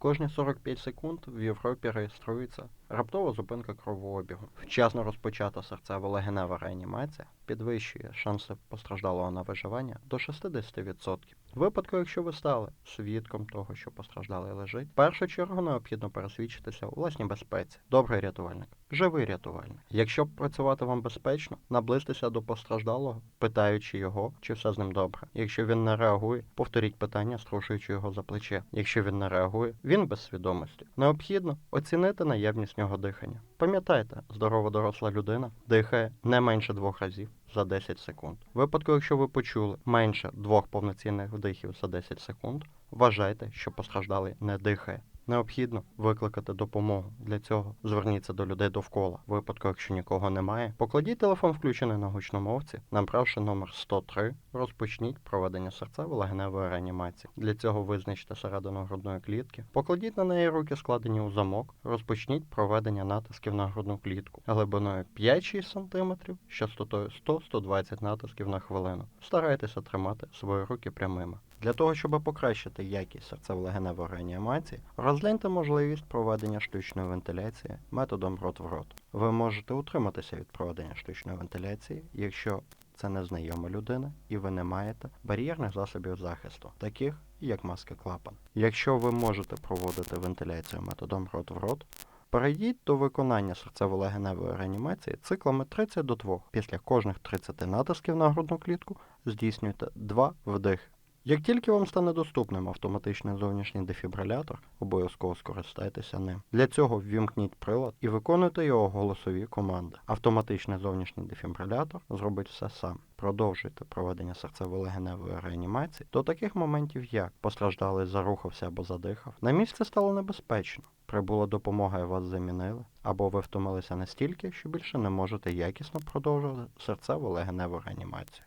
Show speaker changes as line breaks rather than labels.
Кожні 45 секунд в Європі реєструється раптова зупинка кровообігу. Вчасно розпочата серцево-легенева реанімація підвищує шанси постраждалого на виживання до 60%. В випадку, якщо ви стали свідком того, що постраждалий лежить, в першу чергу необхідно пересвідчитися у власній безпеці. Добрий рятувальник, живий рятувальник. Якщо працювати вам безпечно, наблизьтеся до постраждалого, питаючи його, чи все з ним добре. Якщо він не реагує, повторіть питання, струшуючи його за плече. Якщо він не реагує, він без свідомості. Необхідно оцінити наявність в нього дихання. Пам'ятайте, здорова доросла людина дихає не менше двох разів за 10 секунд. В випадку, якщо ви почули менше двох повноцінних вдихів за 10 секунд, вважайте, що постраждалий не дихає. Необхідно викликати допомогу. Для цього зверніться до людей довкола. В випадку, якщо нікого немає, покладіть телефон включений на гучномовці, набравши номер 103, розпочніть проведення серцево-легеневої реанімації. Для цього визначте середину грудної клітки, покладіть на неї руки, складені у замок, розпочніть проведення натисків на грудну клітку глибиною 5-6 см, частотою 100-120 натисків на хвилину. Старайтеся тримати свої руки прямими. Для того, щоб покращити якість серцево-легеневої реанімації, розгляньте можливість проведення штучної вентиляції методом рот в рот. Ви можете утриматися від проведення штучної вентиляції, якщо це незнайома людина і ви не маєте бар'єрних засобів захисту, таких як маски клапан. Якщо ви можете проводити вентиляцію методом рот в рот, Перейдіть до виконання серцево-легеневої реанімації циклами 30 до 2. Після кожних 30 натисків на грудну клітку здійснюйте 2 вдихи. Як тільки вам стане доступним автоматичний зовнішній дефібрилятор, обов'язково скористайтеся ним. Для цього ввімкніть прилад і виконуйте його голосові команди. Автоматичний зовнішній дефібрилятор зробить все сам. Продовжуйте проведення серцево-легеневої реанімації до таких моментів, як постраждалий зарухався або задихав. На місце стало небезпечно. Прибула допомога і вас замінили, або ви втомилися настільки, що більше не можете якісно продовжувати серцево-легеневу реанімацію.